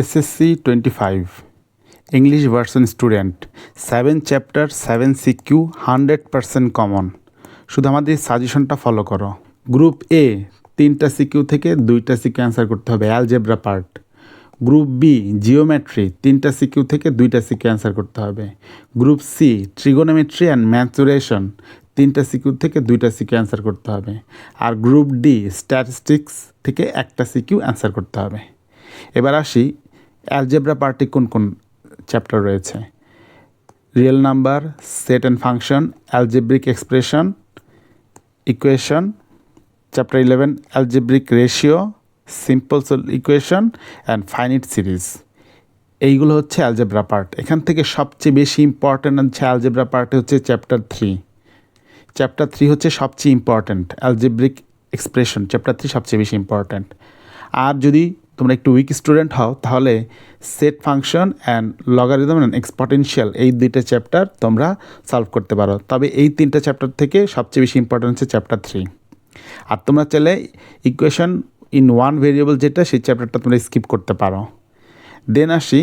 SSC twenty five English version student seven chapter seven CQ hundred percent common শুধু আমাদের সাজেশনটা follow করো। Group এ তিনটা সিকিউ থেকে দুইটা সিকিউ অ্যান্সার করতে হবে algebra part group B geometry তিনটা সিকিউ থেকে দুইটা সিকিউ অ্যান্সার করতে হবে। Group C trigonometry and mensuration তিনটা সিকিউ থেকে দুইটা সিকিউ অ্যান্সার করতে হবে। আর গ্রুপ ডি স্ট্যাটিস্টিক্স থেকে একটা সিকিউ অ্যান্সার করতে হবে। এবার আসি অ্যালজেব্রা পার্টি কোন কোন চ্যাপ্টার রয়েছে? Real number set and function algebraic expression equation chapter eleven algebraic ratio simple equation and finite series এইগুলো হচ্ছে অ্যালজেব্রা পার্ট এখান থেকে সবচেয়ে বেশি ইম্পর্ট্যান্ট হচ্ছে অ্যালজেব্রা পার্টে হচ্ছে চ্যাপ্টার থ্রি চ্যাপ্টার থ্রি হচ্ছে সবচেয়ে important algebraic expression chapter three সবচেয়ে বেশি ইম্পর্ট্যান্ট আর যদি তোমরা একটু উইক স্টুডেন্ট হও, তাহলে set function and logarithm and exponential এই দুইটা চ্যাপ্টার তোমরা সলভ করতে পারো। তবে এই তিনটা চ্যাপ্টার থেকে সবচেয়ে বেশি ইম্পর্ট্যান্ট হচ্ছে চ্যাপ্টার থ্রি আর তোমরা চাইলে ইকুয়েশন ইন ওয়ান ভেরিয়েবল যেটা, সেই চ্যাপ্টারটা তোমরা স্কিপ করতে পারো। দেন আসি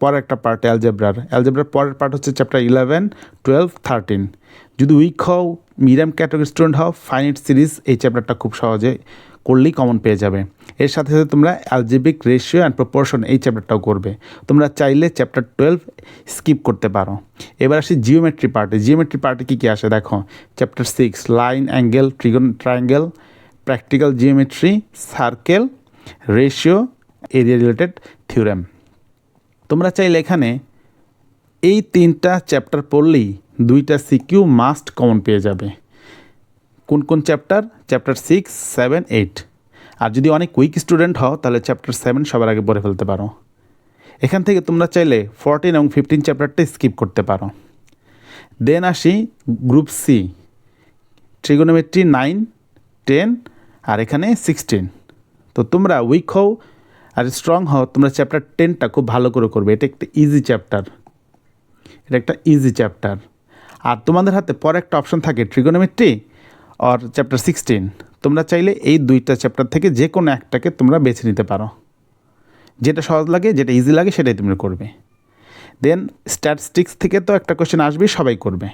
পরের একটা পার্ট অ্যালজেব্রার অ্যালজেব্রার পরের পার্ট হচ্ছে চ্যাপ্টার ইলেভেন টুয়েলভ থার্টিন যদি উইক হও, মিডিয়াম ক্যাটাগরি স্টুডেন্ট হও ফাইনিট সিরিজ, এই চ্যাপ্টারটা খুব সহজে করলেই কমন পেয়ে যাবে। এর সাথে সাথে তোমরা অ্যালজেবিক রেশিও অ্যান্ড প্রপোর্শন এই চ্যাপ্টারটাও করবে। তোমরা চাইলে চ্যাপ্টার টুয়েলভ স্কিপ করতে পারো। এবার আসি জিওমেট্রি পার্টে জিওমেট্রি পার্টে কী কী আসে দেখো? Chapter six line angle trigon triangle practical geometry circle ratio area related theorem তোমরা চাইলে এখানে এই তিনটা চ্যাপ্টার পড়লেই দুইটা সিকিউ মাস্ট কমন পেয়ে যাবে। কোন কোন chapter? Chapter six, seven, eight. আর যদি অনেক উইক স্টুডেন্ট হও, তাহলে চ্যাপ্টার সেভেন সবার আগে পড়ে ফেলতে পারো। এখান থেকে তোমরা চাইলে ফোরটিন এবং ফিফটিন চ্যাপ্টারটা স্কিপ করতে পারো। দেন আসি group C trigonometry nine, ten, আর এখানে সিক্সটিন। তো তোমরা উইক হও আর স্ট্রং হও, তোমরা চ্যাপ্টার টেনটা খুব ভালো করে করবে। এটা একটা ইজি চ্যাপ্টার এটা একটা ইজি চ্যাপ্টার আর তোমাদের হাতে পরে একটা অপশন থাকে ট্রিগোনোমেট্রি অর চ্যাপ্টার সিক্সটিন তোমরা চাইলে এই দুইটা চ্যাপ্টার থেকে যে কোনো একটাকে তোমরা বেছে নিতে পারো। যেটা সহজ লাগে, যেটা ইজি লাগে, সেটাই তুমি করবে। দেন স্ট্যাটিস্টিক্স থেকে তো একটা কোয়েশ্চেন আসবেই, সবাই করবে।